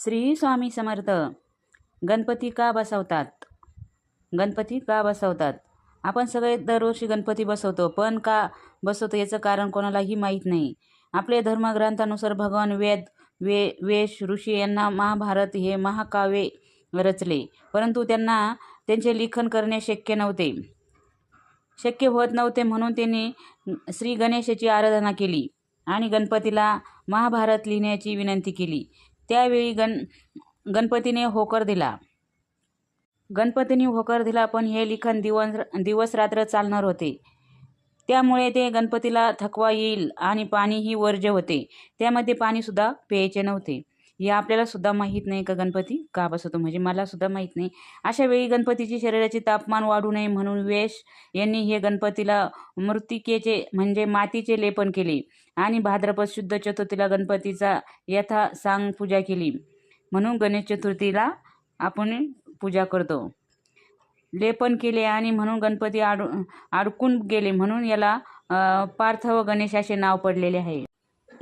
श्री स्वामी समर्थ. गणपती का बसवतात? गणपती का बसवतात? आपण सगळे दरवर्षी गणपती बसवतो पण का बसवतो याचं कारण कोणालाही माहीत नाही. आपले धर्मग्रंथानुसार भगवान वेद वे वेश ऋषी यांना महाभारत हे महाकाव्य रचले परंतु त्यांना त्यांचे लिखन करणे शक्य नव्हते. शक्य होत नव्हते म्हणून त्यांनी श्री गणेशाची आराधना केली आणि गणपतीला महाभारत लिहिण्याची विनंती केली. त्यावेळी गण गणपतीने होकर दिला. गणपतीने होकर दिला पण हे लिखाण दिवस दिवस रात्र चालणार होते. त्यामुळे ते गणपतीला थकवा येईल आणि पाणीही वर्ज्य होते. त्यामध्ये पाणीसुद्धा प्यायचे नव्हते. हे आपल्याला सुद्धा माहीत नाही का गणपती? का बसवतो म्हणजे मला सुद्धा माहीत नाही. अशा वेळी गणपतीची शरीराचे तापमान वाढू नये म्हणून वेश यांनी हे गणपतीला मृत्तिकेचे म्हणजे मातीचे लेपन केले आणि भाद्रपद शुद्ध चतुर्थीला गणपतीचा यथा सांग पूजा केली. म्हणून गणेश चतुर्थीला आपण पूजा करतो. लेपन केले आणि म्हणून गणपती आडू अडकून गेले म्हणून याला पार्थ व गणेश असे नाव पडलेले आहे.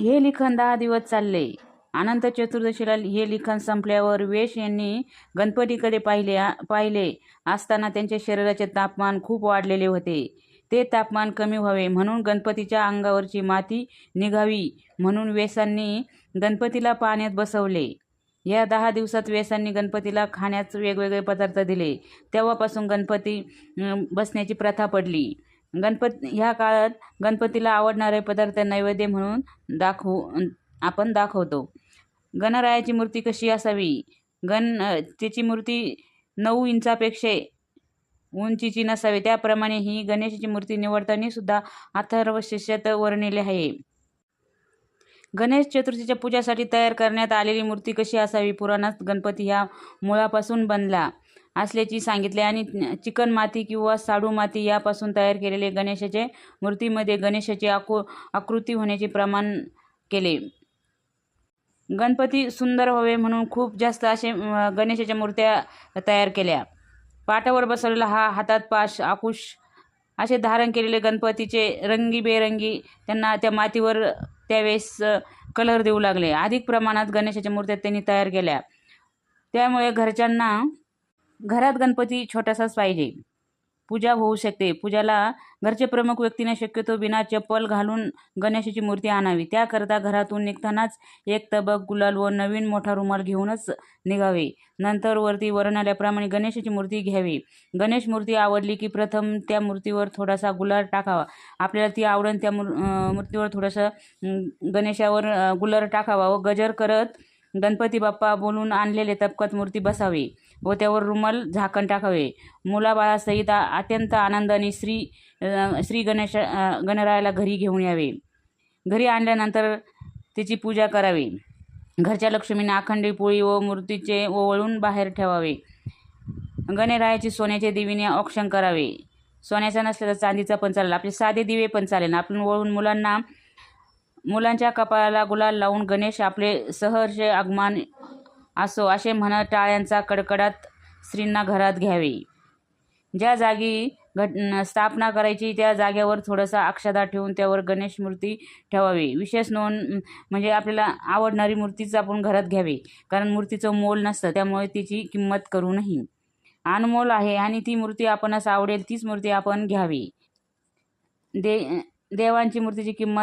हे लिखाण दहा दिवस चालले. अनंत चतुर्दशीला हे लिखाण संपल्यावर वेश यांनी गणपतीकडे पाहिले पाहिले असताना त्यांच्या शरीराचे तापमान खूप वाढलेले होते. ते तापमान कमी व्हावे म्हणून गणपतीच्या अंगावरची माती निघावी म्हणून वेसांनी गणपतीला पाण्यात बसवले. या दहा दिवसात वेसांनी गणपतीला खाण्यास वेगवेगळे पदार्थ दिले. तेव्हापासून गणपती बसण्याची प्रथा पडली. गणपत ह्या काळात गणपतीला आवडणारे पदार्थ नैवेद्य म्हणून दाखवू आपण दाखवतो. गणरायाची मूर्ती कशी असावी? गण अं, त्याची मूर्ती नऊ इंचापेक्षा उंचीची नसावी. त्याप्रमाणे ही गणेशाची मूर्ती निवडताना सुद्धा अथर्व शिष्यात वर्णिले आहे. गणेश चतुर्थीच्या पूजासाठी तयार करण्यात आलेली मूर्ती कशी असावी? पुराणात गणपती ह्या मुळापासून बनला असल्याची सांगितले आणि चिकन माती किंवा साडू माती यापासून तयार केलेले गणेशाचे मूर्तीमध्ये गणेशाची आकु आकृती होण्याचे प्रमाण केले. गणपती सुंदर व्हावे म्हणून खूप जास्त असे गणेशाच्या मूर्त्या तयार केल्या. पाटावर बसवलेला हा हातात पाश आकुश असे धारण केलेले गणपतीचे रंगीबेरंगी त्यांना त्या मातीवर त्यावेळेस कलर देऊ लागले. अधिक प्रमाणात गणेशाच्या मूर्त्या त्यांनी तयार केल्या. त्यामुळे घरच्यांना घरात गणपती छोटासाच पाहिजे. पूजा होऊ शकते. पूजाला घरचे प्रमुख व्यक्तीने शक्यतो बिना चप्पल घालून गणेशाची मूर्ती आणावी. त्याकरता घरातून निघतानाच एक तबक गुलाल व नवीन मोठा रुमाल घेऊनच निघावे. नंतर वरती वर्णल्याप्रमाणे गणेशाची मूर्ती घ्यावी. गणेश मूर्ती आवडली की प्रथम त्या मूर्तीवर थोडासा गुलाल टाकावा. आपल्याला ती आवडून त्या मूर मूर्तीवर थोडंसं गणेशावर गुलाल टाकावा व गजर करत गणपती बाप्पा बोलून आणलेले तबकात मूर्ती बसावी. व त्यावर रुमाल झाकण टाकावे. मुलाबाळासहित अत्यंत आनंदाने श्री श्री गणेश गणरायाला घरी घेऊन यावे. घरी आणल्यानंतर त्याची पूजा करावी. घरच्या लक्ष्मीने अखंडी पोळी व मूर्तीचे ओवळून बाहेर ठेवावे. गणरायाची सोन्याचे देवीने औक्षण करावे. सोन्याचा नसल्या तर चांदीचा पण चालेल. आपले साधे दिवे पण चालेल. आपण वळून मुलांना मुलांच्या कपाळाला गुलाल लावून गणेश आपले सहर्ष आगमन असो असे म्हणत टाळ्यांचा कडकडात स्त्रींना घरात घ्यावे. ज्या जागी घट स्थापना करायची त्या जागेवर थोडासा अक्षदा ठेवून त्यावर गणेश मूर्ती ठेवावी. विशेष नोंद म्हणजे आपल्याला आवडणारी मूर्तीच आपण घरात घ्यावी कारण मूर्तीचं मोल नसतं त्यामुळे तिची किंमत करू नये अनमोल आहे आणि ती मूर्ती आपणास आवडेल तीच मूर्ती आपण घ्यावी. दे देवांची मूर्तीची किंमत